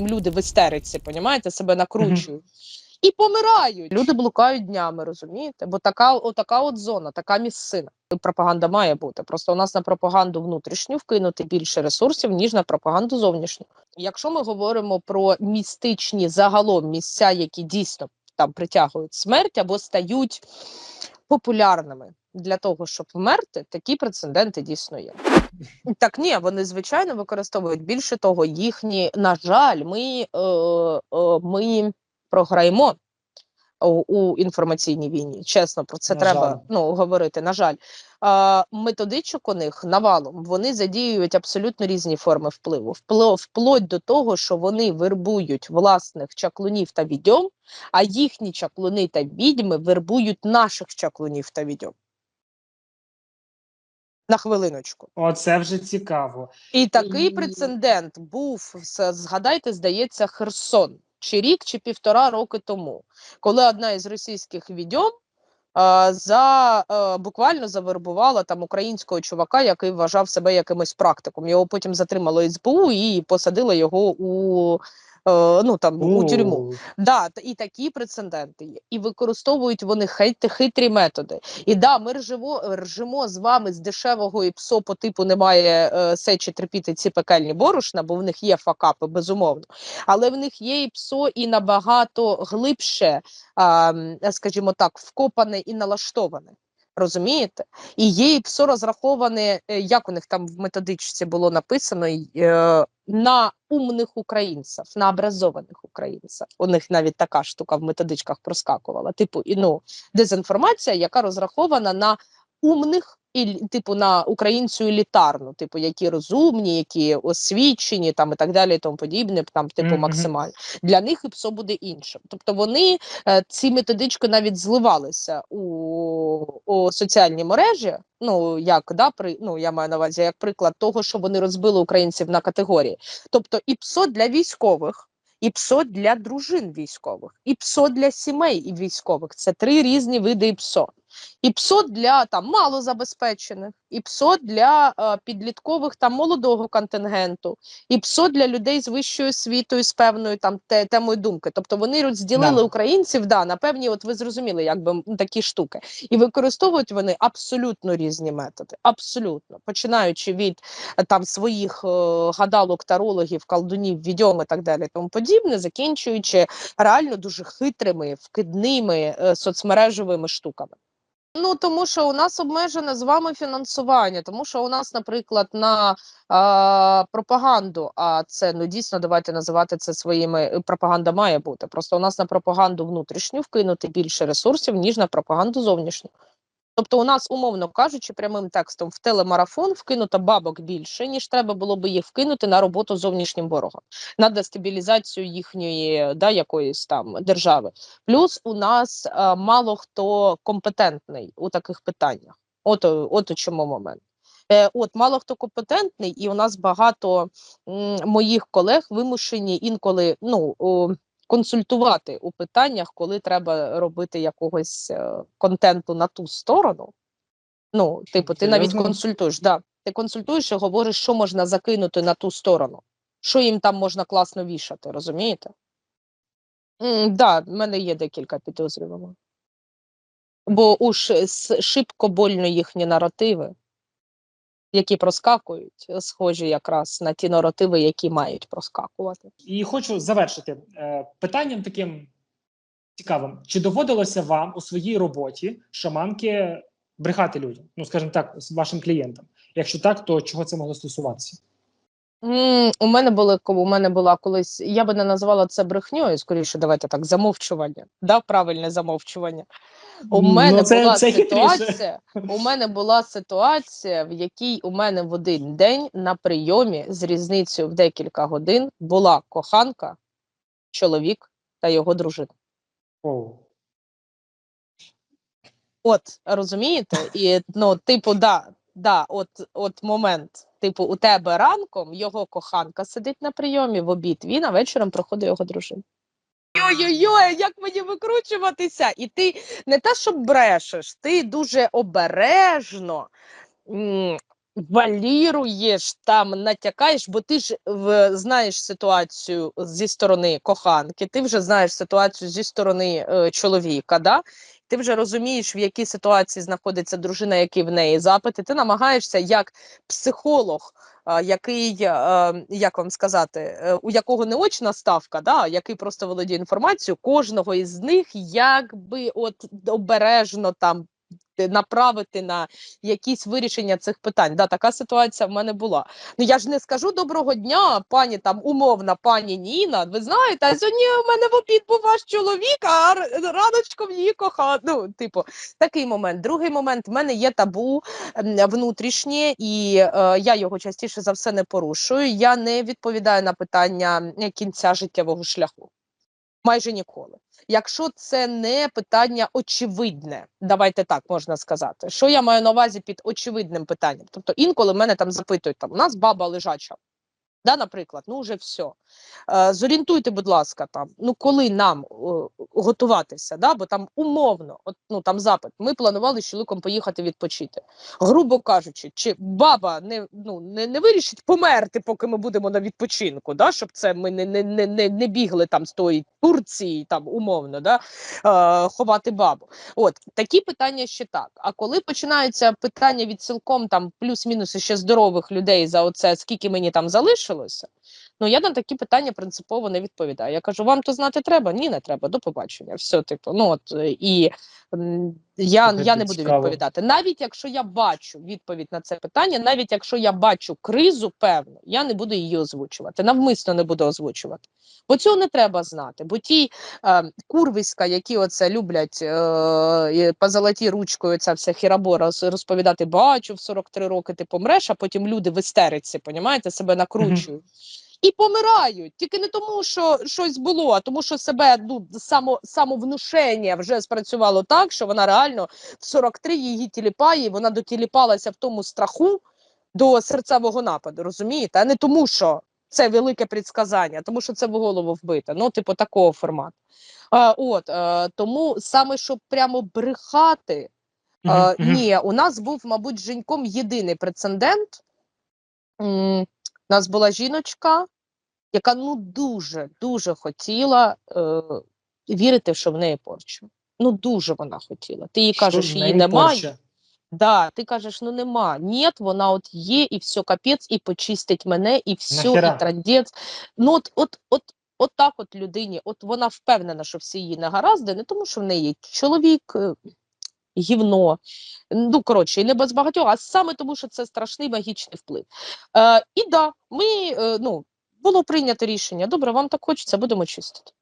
люди в істериці, понімаєте, себе накручують. І помирають. Люди блукають днями, розумієте? Бо така, отака от зона, така місцина. Пропаганда має бути. Просто у нас на пропаганду внутрішню вкинути більше ресурсів, ніж на пропаганду зовнішню. Якщо ми говоримо про містичні загалом місця, які дійсно там притягують смерть або стають популярними для того, щоб вмерти, такі прецеденти дійсно є. Так, ні, вони звичайно використовують більше того, їхні, на жаль, ми, е, е, ми програємо у, інформаційній війні. Чесно, про це На треба жаль. ну, говорити. На жаль, а, методичок у них навалом. Вони задіюють абсолютно різні форми впливу. Впло, вплоть до того, що вони вербують власних чаклунів та відьом, а їхні чаклуни та відьми вербують наших чаклунів та відьом. На хвилиночку. Оце вже цікаво. І такий І- прецедент був, згадайте, здається, Херсон, чи рік, чи півтора роки тому, коли одна із російських відьом за а, буквально завербувала там українського чувака, який вважав себе якимось практиком. Його потім затримало СБУ і посадило його у, е, ну, там, у тюрму. Да, і такі прецеденти є. І використовують вони хейти, хитрі методи. І да, ми ржемо, ржемо з вами з дешевого і псо по типу немає е, сечі терпіти ці пекельні борошна, бо в них є факапи, безумовно. Але в них є і псо і набагато глибше, скажімо так, вкопане і налаштоване. Розумієте? І є ІПСО псо розраховане, е, як у них там в методичці було написано, е, на умних українців, на образованих українців. У них навіть така штука в методичках проскакувала. Типу, ну, дезінформація, яка розрахована на умних. І типу на українцю елітарну, типу, які розумні, які освічені, там і так далі, і тому подібне, там, типу, Мгм. максимально для них і псо буде іншим. Тобто вони е, ці методички навіть зливалися у, у соціальні мережі. Ну як да, при ну я маю на увазі як приклад того, що вони розбили українців на категорії. Тобто і псо для військових, і псо для дружин військових, і псо для сімей і військових. Це три різні види ПСО. І ПСО для там малозабезпечених, і ПСО для е, підліткових та молодого контингенту, і ПСО для людей з вищою освітою, з певною там те, темою думки. Тобто вони розділили Да. українців да, на певні, от ви зрозуміли, якби такі штуки. І використовують вони абсолютно різні методи. Абсолютно. Починаючи від е, там своїх е, гадалок, тарологів, колдунів, відьом і так далі, тому подібне, закінчуючи реально дуже хитрими, вкидними е, соцмережевими штуками. Ну тому що у нас обмежене з вами фінансування, тому що у нас, наприклад, на а, пропаганду, а це ну дійсно давайте називати це своїми е, пропаганда має бути. Просто у нас на пропаганду внутрішню вкинути більше ресурсів, ніж на пропаганду зовнішню. Тобто, у нас, умовно кажучи, прямим текстом в телемарафон вкинуто бабок більше, ніж треба було би їх вкинути на роботу з зовнішнім ворогом, на дестабілізацію їхньої да, якоїсь там держави. Плюс у нас е, мало хто компетентний у таких питаннях. От, от у чому момент. Е, от мало хто компетентний, і у нас багато м, моїх колег вимушені інколи ну, о, консультувати у питаннях, коли треба робити якогось е, контенту на ту сторону. Ну, типу, ти навіть консультуєш, да. Ти консультуєш і говориш, що можна закинути на ту сторону, що їм там можна класно вішати, розумієте? Так, да, в мене є декілька підозрюваних. Бо уж шибко больно їхні наративи, які проскакують, е, схожі якраз на ті наративи, які мають проскакувати. І хочу завершити е, питанням таким цікавим: чи доводилося вам у своїй роботі шаманки брехати людям? Ну, скажімо так, вашим клієнтам? Якщо так, то чого це могло стосуватися? М, У мене були у мене була колись, я би не назвала це брехньою, скоріше, давайте так, замовчування. Да, правильне замовчування. У мене Ну, це- була це хитріше. ситуація. У мене була ситуація, в якій у мене в один день на прийомі з різницею в декілька годин була коханка, чоловік та його дружина. Оу. От розумієте, і ну, типу, да, да, от, от момент. Типу, у тебе ранком його коханка сидить на прийомі в обід, він а вечором проходить його дружина. Ой-ой-ой, як мені викручуватися? І ти не те, що брешеш, ти дуже обережно валіруєш, там натякаєш, бо ти ж в, знаєш ситуацію зі сторони коханки, ти вже знаєш ситуацію зі сторони е, чоловіка, да? ти вже розумієш, в якій ситуації знаходиться дружина, які в неї запити. Ти намагаєшся як психолог, який, е, як вам сказати, е, у якого не очна ставка, да, який просто володіє інформацією, кожного із них якби от обережно там е, направити на якісь вирішення цих питань. Да, така ситуація в мене була. Ну я ж не скажу доброго дня, пані там умовна пані Ніна. Ви знаєте, а сьогодні в мене в обід був ваш чоловік, а раночком її кохав. Ну, типу, такий момент. Другий момент в мене є табу внутрішнє, і е, я його частіше за все не порушую. Я не відповідаю на питання кінця життєвого шляху. Майже ніколи. Якщо це не питання очевидне, давайте так можна сказати. Що я маю на увазі під очевидним питанням? Тобто інколи мене там запитують: там у нас баба лежача. Да, наприклад, ну вже все. Зорієнтуйте, будь ласка, там, ну коли нам готуватися, да, бо там умовно, от, ну там запит. Ми планували з чоловіком поїхати відпочити. Грубо кажучи, чи баба не, ну, не, не вирішить померти, поки ми будемо на відпочинку, да, щоб це ми не, не, не, не, бігли там з тої Турції, там умовно, да, е, ховати бабу. От такі питання ще так. А коли починаються питання від цілком там плюс-мінус ще здорових людей за оце, скільки мені там залишилося. Ну я на такі питання принципово не відповідаю. Я кажу, вам то знати треба? Ні, не треба. До побачення. Все, типу, ну от е, і я, я не буду цікаво. відповідати. Навіть якщо я бачу відповідь на це питання, навіть якщо я бачу кризу, певну, я не буду її озвучувати. Навмисно не буду озвучувати. Бо цього не треба знати. Бо ті е, курвиська, які оце люблять е, по золотій ручкою, ця вся хірабора розповідати, бачу, в 43 роки ти помреш, а потім люди в істериці, понімаєте, себе накручують. І помирають тільки не тому, що щось було, а тому, що себе ну само самовнушення вже спрацювало так, що вона реально в 43 її тіліпає, і вона дотіліпалася в тому страху до серцевого нападу. Розумієте? А не тому, що це велике предсказання, тому що це в голову вбите. Ну, типу, такого формату. А, от е, тому саме щоб прямо брехати. Е, мгм. Ні, у нас був, мабуть, Женьком єдиний прецедент. У нас була жіночка, яка ну дуже дуже хотіла е, вірити, що в неї порча. Ну дуже вона хотіла. Ти їй кажеш, в її немає. порча? Да, ти кажеш, ну нема. Ні, вона от є, і все капець, і почистить мене, і все, Нахера? і трандець. Ну от, от, от, от так от людині, от вона впевнена, що всі її негаразди, не тому, що в неї чоловік, е, гівно. Ну, коротше, і не без багатьох, а саме тому, що це страшний магічний вплив. Е, і да, ми, е, ну, було прийнято рішення. Добре, вам так хочеться, будемо чистити.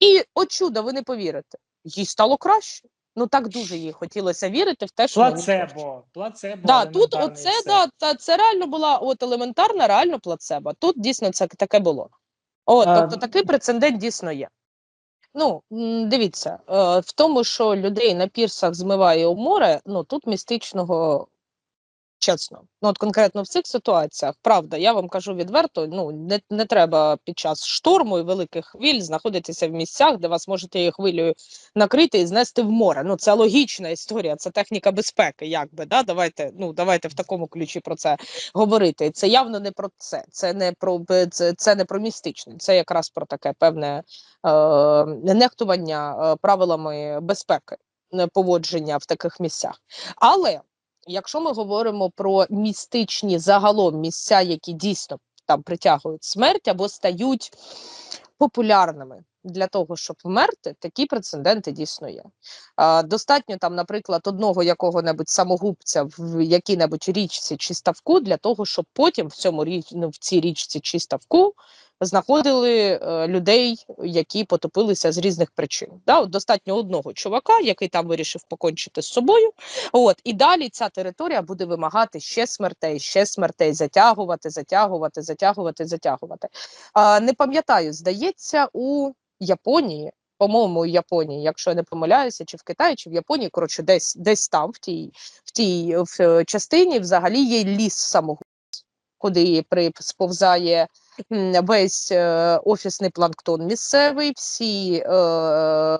І от чудо, ви не повірите, їй стало краще. Ну так дуже їй хотілося вірити в те, що. Плацебо, плацебо. Да, тут оце да, та, це реально була от елементарна, реально плацебо. Тут дійсно це таке було. От, А, тобто такий прецедент дійсно є. Ну, дивіться, е, в тому, що людей на пірсах змиває у море, ну тут містичного чесно. Ну, от конкретно в цих ситуаціях, правда, я вам кажу відверто, ну не, не треба під час шторму і великих хвиль знаходитися в місцях, де вас можете її хвилею накрити і знести в море. Ну це логічна історія, це техніка безпеки. Якби да, давайте, ну давайте в такому ключі про це говорити. Це явно не про це. Це не про це, це не про містичне, це якраз про таке певне е, нехтування е, правилами безпеки е, поводження в таких місцях. Але якщо ми говоримо про містичні загалом місця, які дійсно там притягують смерть або стають популярними для того, щоб вмерти, такі прецеденти дійсно є. А, достатньо там, наприклад, одного якого-небудь самогубця в якій-небудь річці чи ставку для того, щоб потім в цьому ну, в цій річці чи ставку знаходили е, людей, які потопилися з різних причин. Да? От достатньо одного чувака, який там вирішив покончити з собою. От і далі ця територія буде вимагати ще смертей, ще смертей, затягувати, затягувати, затягувати, затягувати. А, не пам'ятаю, здається, у Японії. По-моєму, у Японії, якщо я не помиляюся, чи в Китаї, чи в Японії, коротше, десь десь там, в тій, в тій в, е, частині, взагалі є ліс самогубців, куди при сповзає весь е, офісний планктон місцевий, всі е,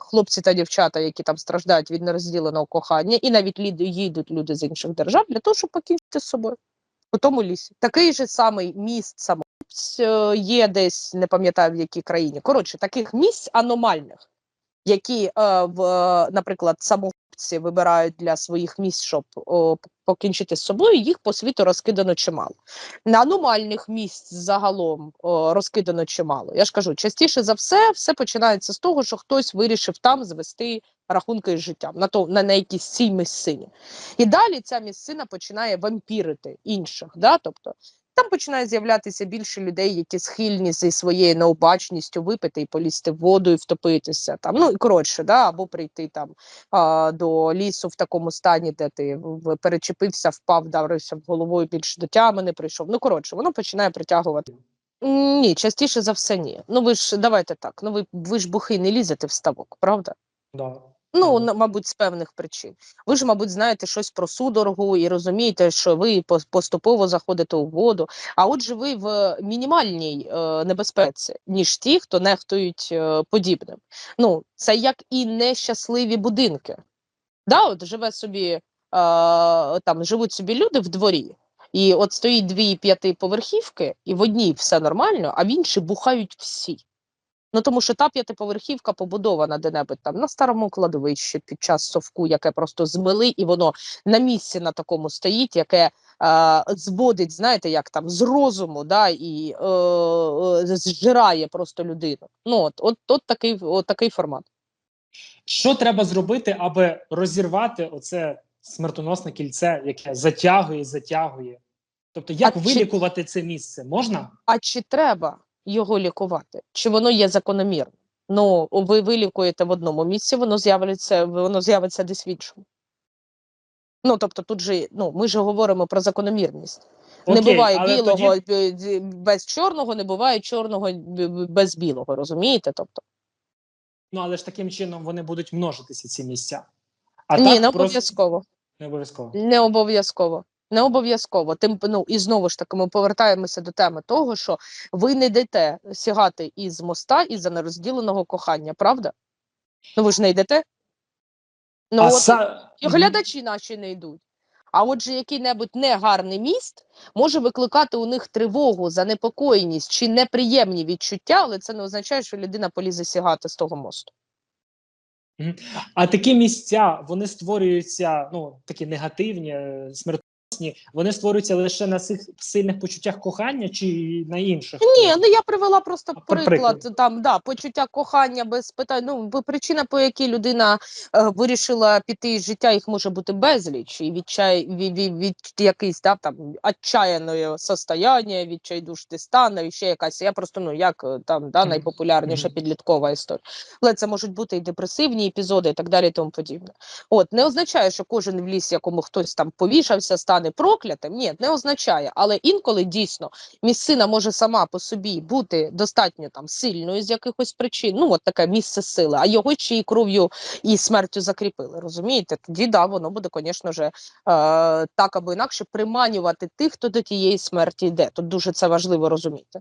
хлопці та дівчата, які там страждають від нерозділеного кохання, і навіть їдуть люди з інших держав для того, щоб покінчити з собою у тому лісі. Такий же самий міст самогубць е, є десь, не пам'ятаю в якій країні. Коротше, таких місць аномальних, які, е, в, наприклад, самогубці вибирають для своїх місць, щоб о, покінчити з собою, їх по світу розкидано чимало. На аномальних місць загалом о, розкидано чимало. Я ж кажу, частіше за все, все починається з того, що хтось вирішив там звести рахунки з життям на то на, на якійсь цій місцині. І далі ця місцина починає вампірити інших. Да? Тобто там починає з'являтися більше людей, які схильні зі своєю необачністю випити і полізти в воду і втопитися. Там, ну і коротше, да? або прийти там а, до лісу в такому стані, де ти перечепився, впав, вдарився головою більш до тями не прийшов. Ну коротше, воно починає притягувати. Ні, частіше за все, ні. Ну ви ж давайте так. Ну ви, ви ж бухи не лізете в ставок, правда? Да. Ну, мабуть, з певних причин. Ви ж, мабуть, знаєте щось про судорогу і розумієте, що ви поступово заходите у воду. А отже, ви в мінімальній е, небезпеці, ніж ті, хто нехтують е, подібним. Ну, це як і нещасливі будинки. Да, от живе собі, е, там живуть собі люди в дворі, і от стоїть дві п'ятиповерхівки, і в одній все нормально, а в іншій бухають всі. Ну тому що та п'ятиповерхівка побудована де-небудь там на старому кладовищі під час совку, яке просто змили, і воно на місці на такому стоїть, яке е, зводить, знаєте, як там з розуму, да, і е, е, зжирає просто людину. Ну от, от, от такий, от такий формат. Що треба зробити, аби розірвати оце смертоносне кільце, яке затягує затягує? Тобто, як А чи- вилікувати це місце? Можна? А чи треба його лікувати? Чи воно є закономірним? Ну, ви вилікуєте в одному місці, воно з'явиться, воно з'явиться десь в іншому. Ну, тобто, тут же, ну, ми ж говоримо про закономірність. не буває білого тоді- без чорного, не буває чорного без білого, розумієте? Тобто, Ну але ж таким чином вони будуть множитися ці місця. А ні, так не просто не обов'язково. Не обов'язково. Не обов'язково. Тим ну і знову ж таки ми повертаємося до теми того, що ви не йдете сягати із моста із-за нерозділеного кохання, правда? Ну ви ж не йдете. Ну а от са... і глядачі наші не йдуть. А отже, який-небудь негарний міст може викликати у них тривогу, занепокоєність чи неприємні відчуття, але це не означає, що людина полізе сягати з того мосту. А такі місця вони створюються, ну такі негативні, е, смертоносні, вони створюються лише на цих сильних почуттях кохання чи на інших? Ні, ну я привела просто приклад приклад. там да почуття кохання без питань. Ну причина, по якій людина е, вирішила піти з життя, їх може бути безліч, і відчай від, від, від якийсь да, там отчаяне состояння, відчайдушний стан, і ще якась. Я просто ну як е, там да найпопулярніша підліткова історія. Але це можуть бути і депресивні епізоди, і так далі, і тому подібне. От не означає, що кожен в лісі, якому хтось там повішався, стане проклятим. Ні, не означає, але інколи дійсно місцина може сама по собі бути достатньо там сильною з якихось причин. Ну, от таке місце сили, а його чи кров'ю і смертю закріпили. Розумієте? Тоді да, воно буде, звісно ж, е, так або інакше приманювати тих, хто до тієї смерті йде. Тут дуже це важливо розуміти.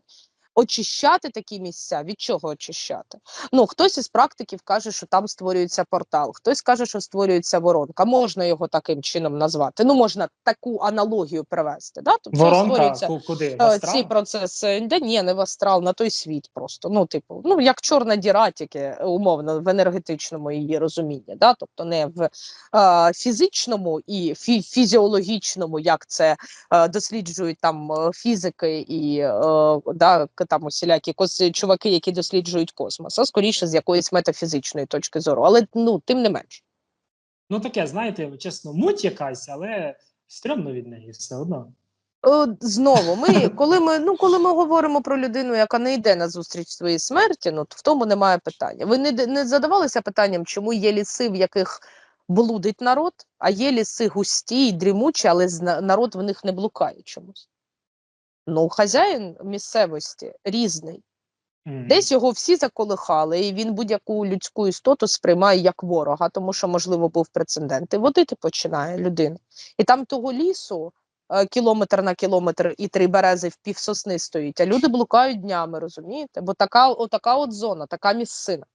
Очищати такі місця, від чого очищати? Ну, хтось із практиків каже, що там створюється портал, хтось каже, що створюється воронка. Можна його таким чином назвати. Ну, можна таку аналогію привести. Да? Тобто Воронка створюється куди? В Е, астрал? ці процеси, да ні, не в астрал, на той світ просто. Ну, типу, ну як чорна діра, тільки умовно в енергетичному її розумінні, да? тобто не в е, фізичному і фі фізіологічному, як це е, досліджують там е, фізики і е, да, там усілякі кос чуваки, які досліджують космос, а скоріше з якоїсь метафізичної точки зору. Але ну тим не менш. Ну таке, знаєте, чесно, муть якась, але стрьомно від неї все одно. Знову, ми коли ми ну коли ми говоримо про людину, яка не йде на зустріч своїй смерті, ну то в тому немає питання. Ви не, не задавалися питанням, чому є ліси, в яких блудить народ, а є ліси густі й дрімучі, але народ в них не блукає чомусь. Ну, хазяїн місцевості різний. Мгм. Десь його всі заколихали, і він будь-яку людську істоту сприймає як ворога, тому що, можливо, був прецедент. І водити починає людина. І там того лісу е, кілометр на кілометр і три берези в півсосни стоїть, а люди блукають днями, розумієте? Бо така, отака от зона, така місцина.